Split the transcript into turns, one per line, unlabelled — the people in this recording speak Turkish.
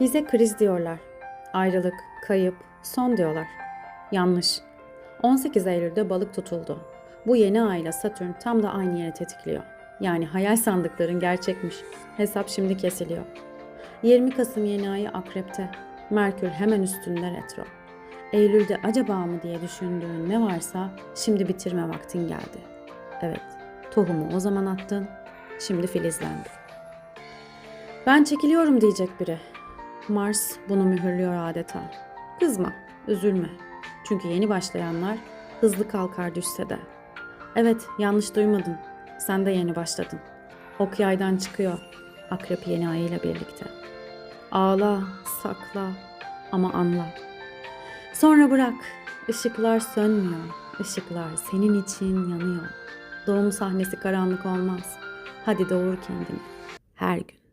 Bize kriz diyorlar. Ayrılık, kayıp, son diyorlar. Yanlış. 18 Eylül'de balık tutuldu. Bu yeni ay ile Satürn tam da aynı yere tetikliyor. Yani hayal sandıkların gerçekmiş. Hesap şimdi kesiliyor. 20 Kasım yeni ayı Akrep'te. Merkür hemen üstünde retro. Eylül'de acaba mı diye düşündüğün ne varsa şimdi bitirme vaktin geldi. Evet, tohumu o zaman attın, şimdi filizlendi. Ben çekiliyorum diyecek biri. Mars bunu mühürlüyor adeta. Kızma, üzülme. Çünkü yeni başlayanlar hızlı kalkar düşse de. Evet, yanlış duymadın. Sen de yeni başladın. Ok yaydan çıkıyor. Akrep yeni ayıyla birlikte. Ağla, sakla ama anla. Sonra bırak. Işıklar sönmüyor. Işıklar senin için yanıyor. Doğum sahnesi karanlık olmaz. Hadi doğur kendini. Her gün.